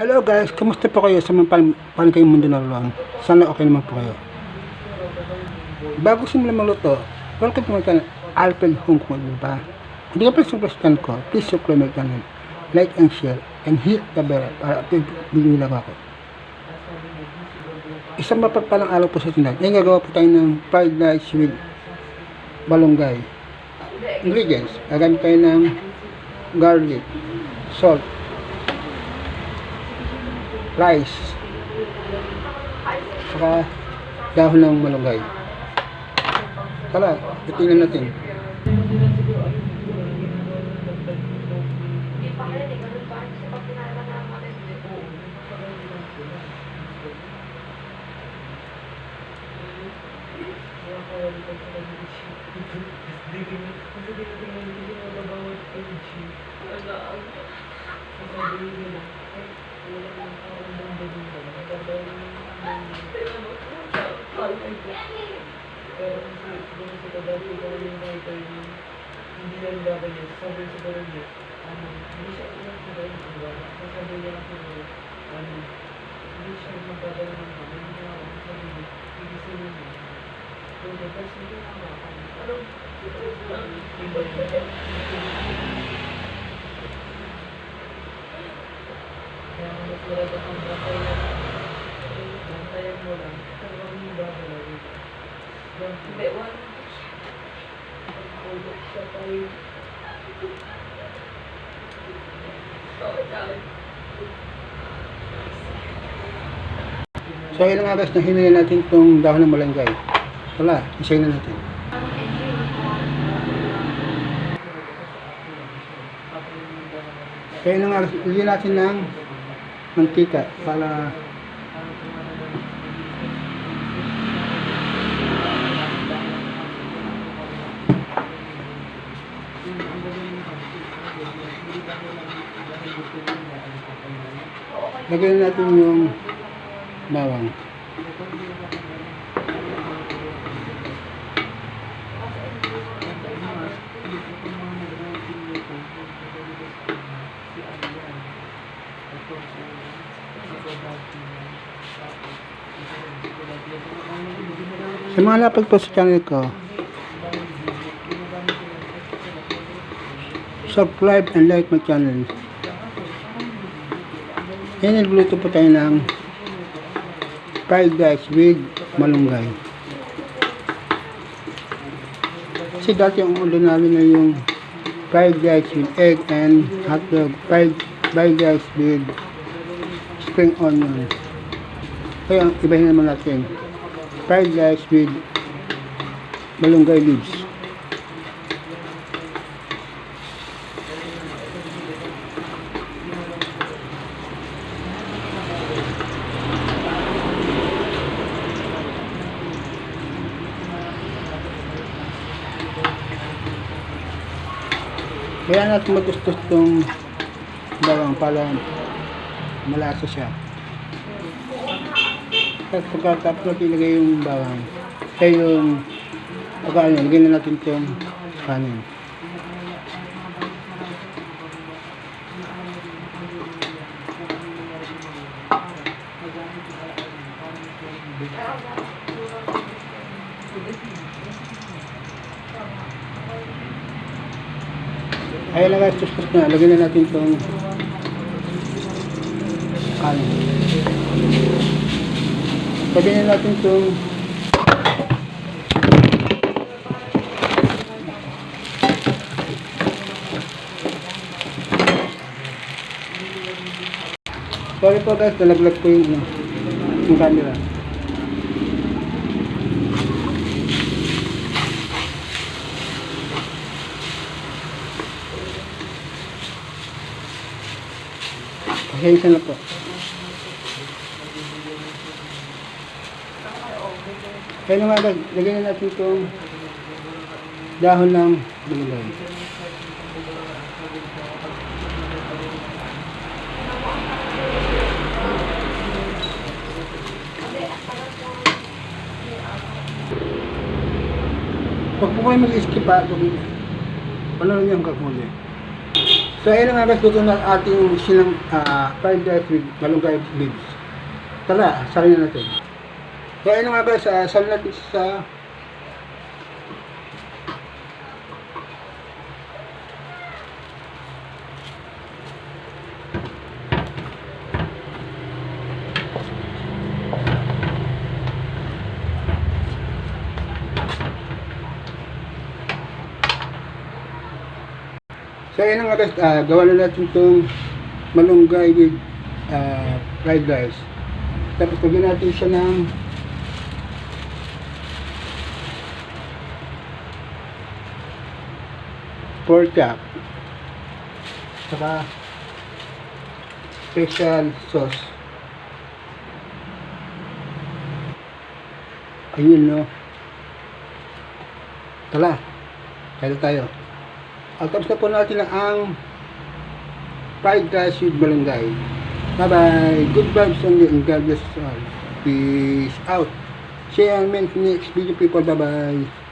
Hello guys, kumusta po kayo sa mga pan, pan kayong mundo naroon? Sana okay naman po kayo. Bago simulan magluto, welcome to my channel, Alfred Hong Kong, di ba? Hindi ka pa subscribe ko, please subscribe my channel, like and share, and hit the bell para update video lang ako. Isang mapagpalang araw po sa tinan. Ngayon gagawa po tayo ng fried rice with balonggay. Ingredients, gagamit tayo ng garlic, salt, rice, saka dahon ng malunggay. Tara, titingnan natin. hindi lang dapat yun. Sabi sa parang yun, ano, hindi siya ilang sa parang yun, diba? Sabi niya lang siguro, ano, hindi siya magdadala ng mga, hindi niya ako sabi niya, gigising niya niya. Kung may kasi hindi ako, ano, ano, iba yun. Marami kang bantayan, bantayan. So, ilang oras na hinili natin itong dahon ng malunggay. Wala, isayin na natin. Kaya ilang oras, hindi natin ng mantika para lagyan natin yung bawang. Sa mga lapag po sa channel ko, subscribe and like my channel. Yan, nagluto po tayo ng fried rice with malunggay. Kasi dati ang ulo namin na yung fried rice with egg and hotdog, fried, fried rice with spring onion. Kaya ibahin naman natin. Fried rice with malunggay leaves. Kaya natin magustos itong bawang para malasa siya. Tapos pagkatapos ilagay yung bawang, kaya yung pagkaano, lagyan na natin itong kanin. Ay, lagay tustos na. Lagyan na natin itong kanin. Lagyan na natin itong Sorry po guys, nalaglag ko yung, ano, yung camera. Pasensya na po. Kaya naman lagyan na natin itong dahon ng bulugay. Huwag po kayo mag-skip ha. Kung ano lang yung huli. So, ayun nga guys, luto na ating sinang uh, fried rice with malunggay leaves. Tara, na natin. So, ayun nga guys, uh, sakin natin sa So, ayun nga guys, uh, gawa na natin itong malunggay with uh, fried rice. Tapos, lagyan natin siya ng pork chop. Saka special sauce. Ayun, no? Tala, kaya tayo. At tapos na po natin ang fried rice with malunggay. Bye-bye. Good vibes only and God bless all. Peace out. See you on next video people. Bye-bye.